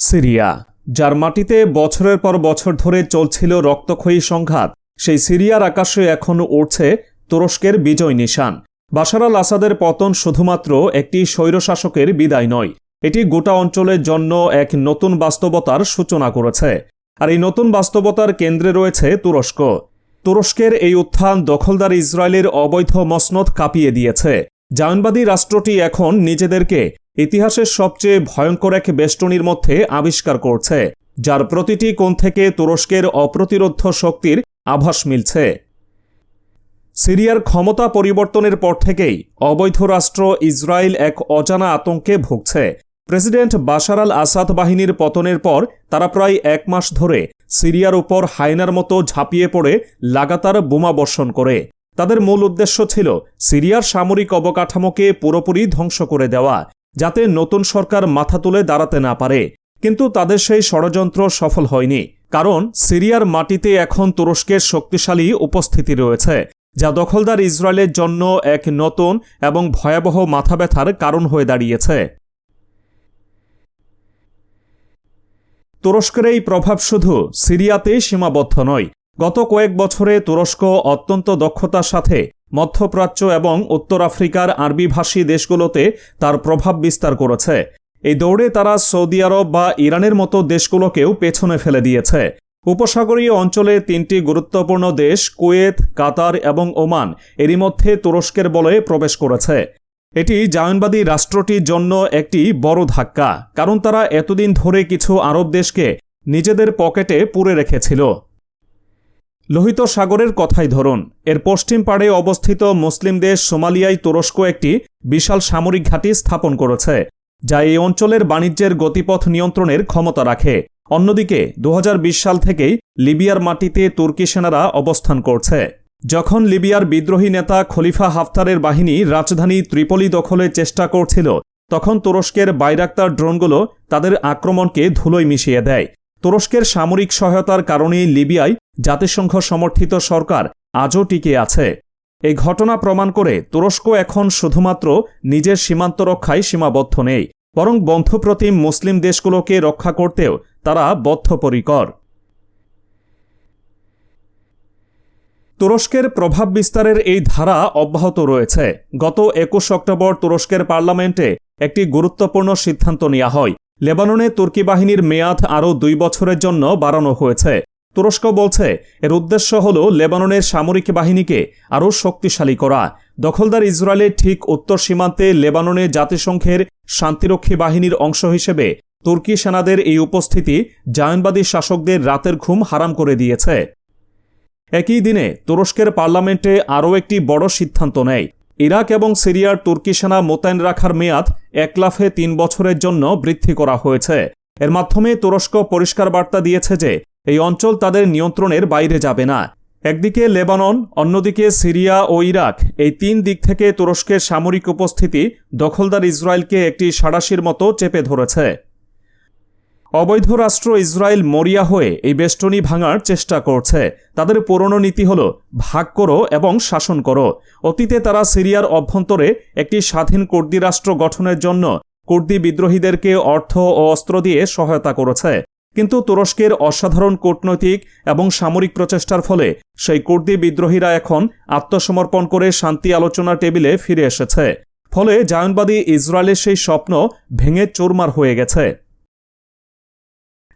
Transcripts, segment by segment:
Syria, যার মাটিতে বছরের পর বছর ধরে চলছিল রক্তক্ষয়ী সংঘাত। সেই সিরিয়ার আকাশে এখন উড়ছে তুরস্কের বিজয় নিশান। বাশার আল আসাদের পতন শুধুমাত্র একটি স্বৈরশাসকের বিদায় নয়, এটি গোটা অঞ্চলের জন্য এক নতুন বাস্তবতার সূচনা করেছে। আর এই নতুন বাস্তবতার কেন্দ্রে রয়েছে তুরস্ক। তুরস্কের এই উত্থান দখলদার ইসরায়েলের অবৈধ মসনদ কাঁপিয়ে দিয়েছে। জায়নবাদী রাষ্ট্রটি এখন নিজেদেরকে ইতিহাসের সবচেয়ে ভয়ঙ্কর এক বেষ্টনীর মধ্যে আবিষ্কার করছে, যার প্রতিটি কোণ থেকে তুরস্কের অপ্রতিরোধ শক্তির আভাস মিলছে। সিরিয়ার ক্ষমতা পরিবর্তনের পর থেকেই অবৈধ রাষ্ট্র ইসরায়েল এক অজানা আতঙ্কে ভুগছে। প্রেসিডেন্ট বাশার আল আসাদ বাহিনীর পতনের পর তারা প্রায় এক মাস ধরে সিরিয়ার উপর হায়নার মতো ঝাঁপিয়ে পড়ে, লাগাতার বোমা বর্ষণ করে। তাদের মূল উদ্দেশ্য ছিল সিরিয়ার সামরিক অবকাঠামোকে পুরোপুরি ধ্বংস করে দেওয়া, যাতে নতুন সরকার মাথা তুলে দাঁড়াতে না পারে। কিন্তু তাদের সেই ষড়যন্ত্র সফল হয়নি, কারণ সিরিয়ার মাটিতে এখন তুরস্কের শক্তিশালী উপস্থিতি রয়েছে, যা দখলদার ইসরায়েলের জন্য এক নতুন এবং ভয়াবহ মাথা ব্যথার কারণ হয়ে দাঁড়িয়েছে। তুরস্কের এই প্রভাব শুধু সিরিয়াতে সীমাবদ্ধ নয় গত কয়েক বছরে তুরস্ক অত্যন্ত দক্ষতার সাথে মধ্যপ্রাচ্য এবং উত্তর আফ্রিকার আরবিভাষী দেশগুলোতে তার প্রভাব বিস্তার করেছে। এই দৌড়ে তারা সৌদি আরব বা ইরানের মতো দেশগুলোকেও পেছনে ফেলে দিয়েছে। উপসাগরীয় অঞ্চলে তিনটি গুরুত্বপূর্ণ দেশ কুয়েত, কাতার এবং ওমান এরই মধ্যে তুরস্কের বলয়ে প্রবেশ করেছে। এটি জায়নবাদী রাষ্ট্রটির জন্য একটি বড় ধাক্কা, কারণ তারা এতদিন ধরে কিছু আরব দেশকে নিজেদের পকেটে পুরে রেখেছিল। লোহিত সাগরের কথাই ধরুন। এর পশ্চিম পাড়ে অবস্থিত মুসলিম দেশ সোমালিয়ায় তুরস্ক একটি বিশাল সামরিক ঘাঁটি স্থাপন করেছে, যা এই অঞ্চলের বাণিজ্যের গতিপথ নিয়ন্ত্রণের ক্ষমতা রাখে। অন্যদিকে, দুহাজার বিশ সাল থেকেই লিবিয়ার মাটিতে তুর্কি সেনারা অবস্থান করছে। যখন লিবিয়ার বিদ্রোহী নেতা খলিফা হাফতারের বাহিনী রাজধানী ত্রিপলি দখলের চেষ্টা করছিল, তখন তুরস্কের বাইরাক্তার ড্রোনগুলো তাদের আক্রমণকে ধুলোয় মিশিয়ে দেয়। তুরস্কের সামরিক সহায়তার কারণেই লিবিয়ায় জাতিসংঘ সমর্থিত সরকার আজও টিকে আছে। এই ঘটনা প্রমাণ করে তুরস্ক এখন শুধুমাত্র নিজের সীমান্ত রক্ষায় সীমাবদ্ধ নেই, বরং বন্ধুপ্রতিম মুসলিম দেশগুলোকে রক্ষা করতেও তারা বদ্ধপরিকর। তুরস্কের প্রভাব বিস্তারের এই ধারা অব্যাহত রয়েছে। গত একুশ অক্টোবর তুরস্কের পার্লামেন্টে একটি গুরুত্বপূর্ণ সিদ্ধান্ত নেওয়া হয়। লেবাননে তুর্কি বাহিনীর মেয়াদ আরও দুই বছরের জন্য বাড়ানো হয়েছে। তুরস্ক বলছে, এর উদ্দেশ্য হল লেবাননের সামরিক বাহিনীকে আরও শক্তিশালী করা। দখলদার ইসরায়েলের ঠিক উত্তর সীমান্তে লেবাননে জাতিসংঘের শান্তিরক্ষী বাহিনীর অংশ হিসেবে তুর্কি সেনাদের এই উপস্থিতি জায়নবাদী শাসকদের রাতের ঘুম হারাম করে দিয়েছে। একই দিনে তুরস্কের পার্লামেন্টে আরও একটি বড় সিদ্ধান্ত নেয়। ইরাক এবং সিরিয়ার তুর্কি সেনা মোতায়েন রাখার মেয়াদ এক লাফে তিন বছরের জন্য বৃদ্ধি করা হয়েছে। এর মাধ্যমে তুরস্ক পরিষ্কার বার্তা দিয়েছে যে এই অঞ্চল তাদের নিয়ন্ত্রণের বাইরে যাবে না। একদিকে লেবানন, অন্যদিকে সিরিয়া ও ইরাক। এই তিন দিক থেকে তুরস্কের সামরিক উপস্থিতি দখলদার ইসরায়েলকে একটি সাড়াশির মতো চেপে ধরেছে। অবৈধ রাষ্ট্র ইসরায়েল মরিয়া হয়ে এই বেষ্টনী ভাঙার চেষ্টা করছে। তাদের পুরনো নীতি হল, ভাগ করো এবং শাসন করো। অতীতে তারা সিরিয়ার অভ্যন্তরে একটি স্বাধীন কুর্দি রাষ্ট্র গঠনের জন্য কুর্দি বিদ্রোহীদেরকে অর্থ ও অস্ত্র দিয়ে সহায়তা করেছে। কিন্তু তুরস্কের অসাধারণ কূটনৈতিক এবং সামরিক প্রচেষ্টার ফলে সেই কুর্দি বিদ্রোহীরা এখন আত্মসমর্পণ করে শান্তি আলোচনা টেবিলে ফিরে এসেছে। ফলে জায়নবাদী ইসরায়েলের সেই স্বপ্ন ভেঙে চুরমার হয়ে গেছে।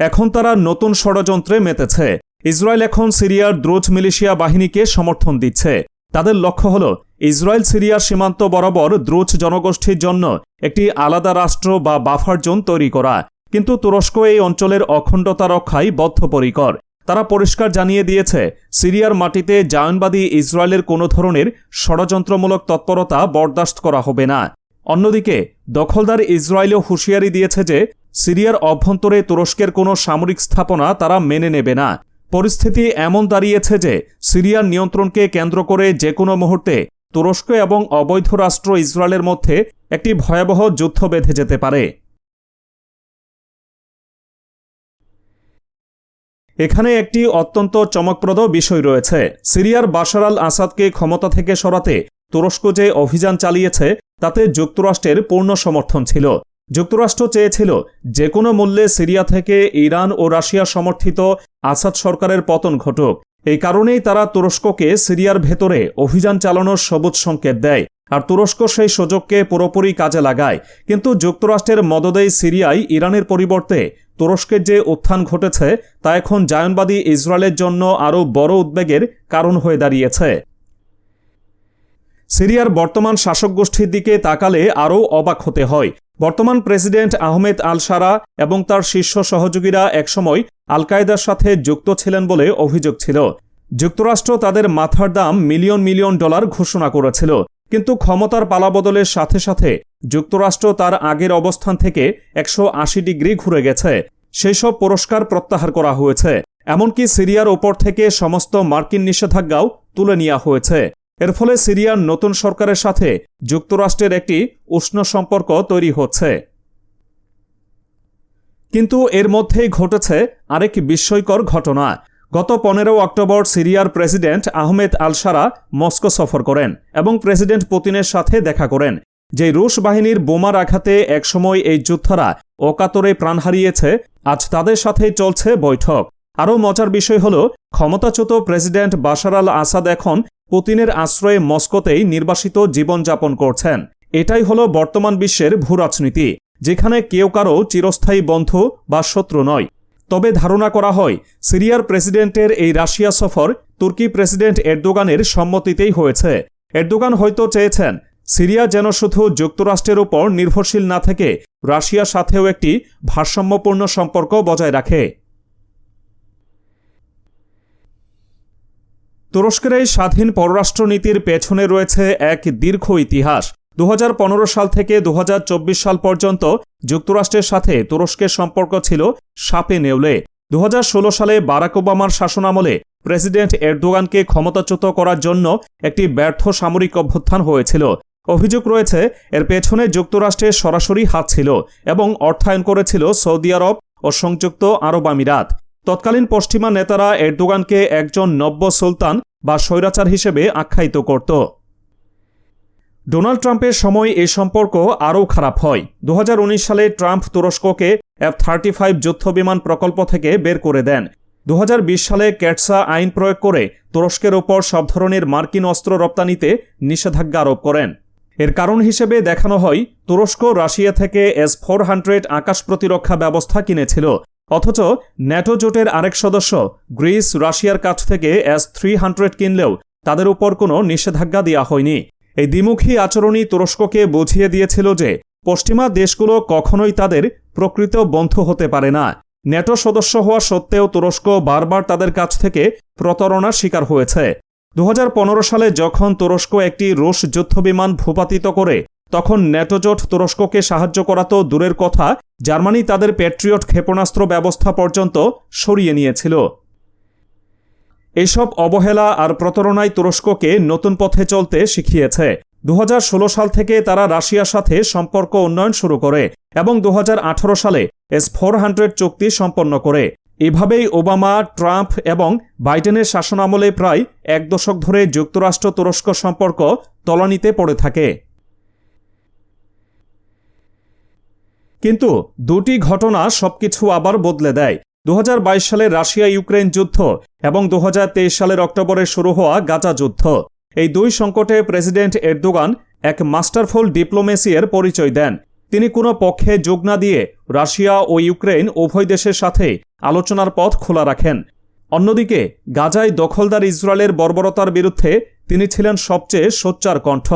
এখন তারা নতুন ষড়যন্ত্রে মেতেছে। ইসরায়েল এখন সিরিয়ার দ্রুজ মিলিশিয়া বাহিনীকে সমর্থন দিচ্ছে। তাদের লক্ষ্য হল ইসরায়েল সিরিয়ার সীমান্ত বরাবর দ্রুজ জনগোষ্ঠীর জন্য একটি আলাদা রাষ্ট্র বা বাফার জোন তৈরি করা। কিন্তু তুরস্ক এই অঞ্চলের অখণ্ডতা রক্ষায় বদ্ধপরিকর। তারা পরিষ্কার জানিয়ে দিয়েছে, সিরিয়ার মাটিতে জায়নবাদী ইসরায়েলের কোনো ধরনের ষড়যন্ত্রমূলক তৎপরতা বরদাস্ত করা হবে না। অন্যদিকে, দখলদার ইসরায়েলও হুঁশিয়ারি দিয়েছে যে, সিরিয়ার অভ্যন্তরে তুরস্কের কোনো সামরিক স্থাপনা তারা মেনে নেবে না। পরিস্থিতি এমন দাঁড়িয়েছে যে, সিরিয়ার নিয়ন্ত্রণকে কেন্দ্র করে যে কোনো মুহূর্তে তুরস্ক এবং অবৈধ রাষ্ট্র ইসরায়েলের মধ্যে একটি ভয়াবহ যুদ্ধ বেঁধে যেতে পারে। এখানে একটি অত্যন্ত চমকপ্রদ বিষয় রয়েছে। সিরিয়ার বাশার আল আসাদকে ক্ষমতা থেকে সরাতে তুরস্ক যে অভিযান চালিয়েছে, তাতে যুক্তরাষ্ট্রের পূর্ণ সমর্থন ছিল। যুক্তরাষ্ট্র চেয়েছিল যে কোনো মূল্যে সিরিয়া থেকে ইরান ও রাশিয়া সমর্থিত আসাদ সরকারের পতন ঘটুক। এই কারণেই তারা তুরস্ককে সিরিয়ার ভেতরে অভিযান চালানোর সবুজ সংকেত দেয়। আর তুরস্ক সেই সুযোগকে পুরোপুরি কাজে লাগায়। কিন্তু যুক্তরাষ্ট্রের মদদেই সিরিয়ায় ইরানের পরিবর্তে তুরস্কের যে উত্থান ঘটেছে, তা এখন জায়নবাদী ইসরায়েলের জন্য আরও বড় উদ্বেগের কারণ হয়ে দাঁড়িয়েছে। সিরিয়ার বর্তমান শাসক গোষ্ঠীর দিকে তাকালে আরও অবাক হতে হয়। বর্তমান প্রেসিডেন্ট আহমেদ আল সারা এবং তার শীর্ষ সহযোগীরা একসময় আল কায়দার সাথে যুক্ত ছিলেন বলে অভিযোগ ছিল। যুক্তরাষ্ট্র তাদের মাথার দাম মিলিয়ন মিলিয়ন ডলার ঘোষণা করেছিল। কিন্তু ক্ষমতার পালাবদলের সাথে সাথে যুক্তরাষ্ট্র তার আগের অবস্থান থেকে একশো আশি ডিগ্রি ঘুরে গেছে। সেই সব পুরস্কার প্রত্যাহার করা হয়েছে। এমনকি সিরিয়ার ওপর থেকে সমস্ত মার্কিন নিষেধাজ্ঞাও তুলে নেওয়া হয়েছে। এর ফলে সিরিয়ার নতুন সরকারের সাথে যুক্তরাষ্ট্রের একটি উষ্ণ সম্পর্ক তৈরি হচ্ছে। কিন্তু এর মধ্যেই ঘটেছে আরেক বিস্ময়কর ঘটনা। গত পনেরো অক্টোবর সিরিয়ার president Ahmed al Sharaa Moscow সফর করেন এবং প্রেসিডেন্ট পুতিনের সাথে দেখা করেন, যে রুশ বাহিনীর বোমার আঘাতে একসময় এই যোদ্ধারা অকাতরে প্রাণ হারিয়েছে, আজ তাদের সাথে চলছে বৈঠক। আরও মজার বিষয় হল, ক্ষমতাচ্যুত প্রেসিডেন্ট বাশার আল আসাদ এখন পুতিনের আশ্রয়ে মস্কোতেই নির্বাসিত জীবনযাপন করছেন। এটাই হলো বর্তমান বিশ্বের ভূরাজনীতি, যেখানে কেউ কারও চিরস্থায়ী বন্ধু বা শত্রু নয়। তবে ধারণা করা হয়, সিরিয়ার প্রেসিডেন্টের এই রাশিয়া সফর তুর্কি প্রেসিডেন্ট এরদোগানের সম্মতিতেই হয়েছে। এরদোগান হয়তো চেয়েছেন, সিরিয়া যেন শুধু যুক্তরাষ্ট্রের ওপর নির্ভরশীল না থেকে রাশিয়ার সাথেও একটি ভারসাম্যপূর্ণ সম্পর্ক বজায় রাখে। তুরস্কের এই স্বাধীন পররাষ্ট্রনীতির পেছনে রয়েছে এক দীর্ঘ ইতিহাস। দু হাজার পনেরো সাল থেকে দুহাজার চব্বিশ সাল পর্যন্ত যুক্তরাষ্ট্রের সাথে তুরস্কের সম্পর্ক ছিল সাপে নেউলে। দু হাজার ষোলো সালে বারাক ওবামার শাসনামলে প্রেসিডেন্ট এরদোগানকে ক্ষমতাচ্যুত করার জন্য একটি ব্যর্থ সামরিক অভ্যুত্থান হয়েছিল। অভিযোগ রয়েছে, এর পেছনে যুক্তরাষ্ট্রের সরাসরি হাত ছিল এবং অর্থায়ন করেছিল সৌদি আরব ও সংযুক্ত আরব আমিরাত। তৎকালীন পশ্চিমা নেতারা এরদোগানকে একজন নব্য সুলতান বা স্বৈরাচার হিসেবে আখ্যায়িত করত। ডোনাল্ড ট্রাম্পের সময় এই সম্পর্ক আরও খারাপ হয়। দু হাজার উনিশ সালে ট্রাম্প তুরস্ককে এফ থার্টি ফাইভ যুদ্ধবিমান প্রকল্প থেকে বের করে দেন। দু হাজার বিশ সালে ক্যাটসা আইন প্রয়োগ করে তুরস্কের ওপর সব ধরনের মার্কিন অস্ত্র রপ্তানিতে নিষেধাজ্ঞা আরোপ করেন। এর কারণ হিসেবে দেখানো হয়, তুরস্ক রাশিয়া থেকে এস ফোর হান্ড্রেড আকাশ প্রতিরক্ষা ব্যবস্থা কিনেছিল। অথচ ন্যাটো জোটের আরেক সদস্য, গ্রিস রাশিয়ার কাছ থেকে এস থ্রি হান্ড্রেড কিনলেও তাদের উপর কোনো নিষেধাজ্ঞা দেওয়া হয়নি। এই দ্বিমুখী আচরণই তুরস্ককে বুঝিয়ে দিয়েছিল যে পশ্চিমা দেশগুলো কখনোই তাদের প্রকৃত বন্ধু হতে পারে না। ন্যাটো সদস্য হওয়া সত্ত্বেও তুরস্ক বারবার তাদের কাছ থেকে প্রতারণার শিকার হয়েছে। দু হাজার পনেরো সালে যখন তুরস্ক একটি রুশ যুদ্ধবিমান ভূপাতিত করে, তখন ন্যাটোজোট তুরস্ককে সাহায্য করা তো দূরের কথা, জার্মানি তাদের প্যাট্রিয়ট ক্ষেপণাস্ত্র ব্যবস্থা পর্যন্ত সরিয়ে নিয়েছিল। এসব অবহেলা আর প্রতারণায় তুরস্ককে নতুন পথে চলতে শিখিয়েছে। দু হাজার ষোলো সাল থেকে তারা রাশিয়ার সাথে সম্পর্ক উন্নয়ন শুরু করে এবং দু হাজার আঠারো সালে এস ফোর হান্ড্রেড চুক্তি সম্পন্ন করে। এভাবেই ওবামা, ট্রাম্প এবং বাইডেনের শাসনামলে প্রায় এক দশক ধরে যুক্তরাষ্ট্র তুরস্ক সম্পর্ক তলানিতে পড়ে থাকে। কিন্তু দুটি ঘটনা সবকিছু আবার বদলে দেয়। দু হাজার বাইশ সালে রাশিয়া ইউক্রেন যুদ্ধ এবং দু হাজার তেইশ সালের অক্টোবরে শুরু হওয়া গাজা যুদ্ধ। এই দুই সংকটে প্রেসিডেন্ট এরদোগান এক মাস্টারফুল ডিপ্লোমেসির পরিচয় দেন। তিনি কোনো পক্ষে যোগ না দিয়ে রাশিয়া ও ইউক্রেন উভয় দেশের সাথে আলোচনার পথ খোলা রাখেন। অন্যদিকে, গাজায় দখলদার ইসরায়েলের বর্বরতার বিরুদ্ধে তিনি ছিলেন সবচেয়ে সোচ্চার কণ্ঠ।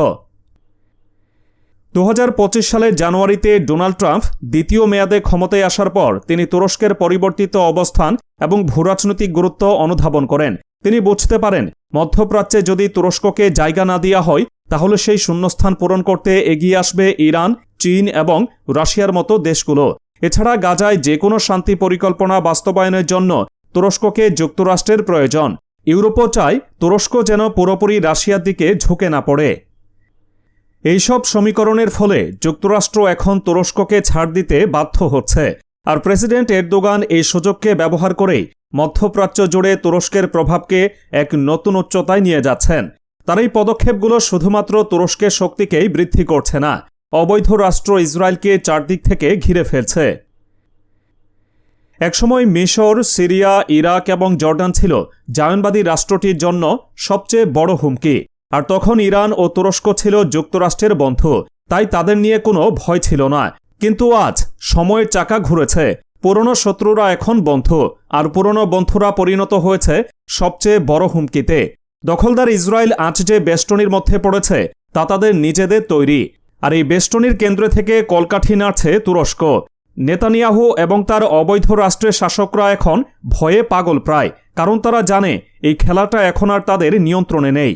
দু হাজার পঁচিশ সালের জানুয়ারিতে ডোনাল্ড ট্রাম্প দ্বিতীয় মেয়াদে ক্ষমতায় আসার পর তিনি তুরস্কের পরিবর্তিত অবস্থান এবং ভূরাজনৈতিক গুরুত্ব অনুধাবন করেন। তিনি বুঝতে পারেন, মধ্যপ্রাচ্যে যদি তুরস্ককে জায়গা না দেওয়া হয়, তাহলে সেই শূন্যস্থান পূরণ করতে এগিয়ে আসবে ইরান, চীন এবং রাশিয়ার মতো দেশগুলো। এছাড়া গাজায় যে কোনো শান্তি পরিকল্পনা বাস্তবায়নের জন্য তুরস্ককে যুক্তরাষ্ট্রের প্রয়োজন। ইউরোপও চায় তুরস্ক যেন পুরোপুরি রাশিয়ার দিকে ঝুঁকে না পড়ে। এইসব সমীকরণের ফলে যুক্তরাষ্ট্র এখন তুরস্ককে ছাড় দিতে বাধ্য হচ্ছে। আর প্রেসিডেন্ট এরদোগান এই সুযোগকে ব্যবহার করেই মধ্যপ্রাচ্য জুড়ে তুরস্কের প্রভাবকে এক নতুন উচ্চতায় নিয়ে যাচ্ছেন। তার এই পদক্ষেপগুলো শুধুমাত্র তুরস্কের শক্তিকেই বৃদ্ধি করছে না, অবৈধ রাষ্ট্র ইসরায়েলকে চারদিক থেকে ঘিরে ফেলছে। একসময় মিশর, সিরিয়া, ইরাক এবং জর্ডান ছিল জায়নবাদী রাষ্ট্রটির জন্য সবচেয়ে বড় হুমকি। আর তখন ইরান ও তুরস্ক ছিল যুক্তরাষ্ট্রের বন্ধু, তাই তাদের নিয়ে কোনো ভয় ছিল না। কিন্তু আজ সময়ের চাকা ঘুরেছে। পুরনো শত্রুরা এখন বন্ধু, আর পুরনো বন্ধুরা পরিণত হয়েছে সবচেয়ে বড় হুমকিতে। দখলদার ইসরায়েল আজ যে বেষ্টনীর মধ্যে পড়েছে, তা তাদের নিজেদের তৈরি। আর এই বেষ্টনীর কেন্দ্রে থেকে কলকাঠি নাড়ছে তুরস্ক। নেতানিয়াহু এবং তার অবৈধ রাষ্ট্রের শাসকরা এখন ভয়ে পাগল প্রায়, কারণ তারা জানে এই খেলাটা এখন আর তাদের নিয়ন্ত্রণে নেই।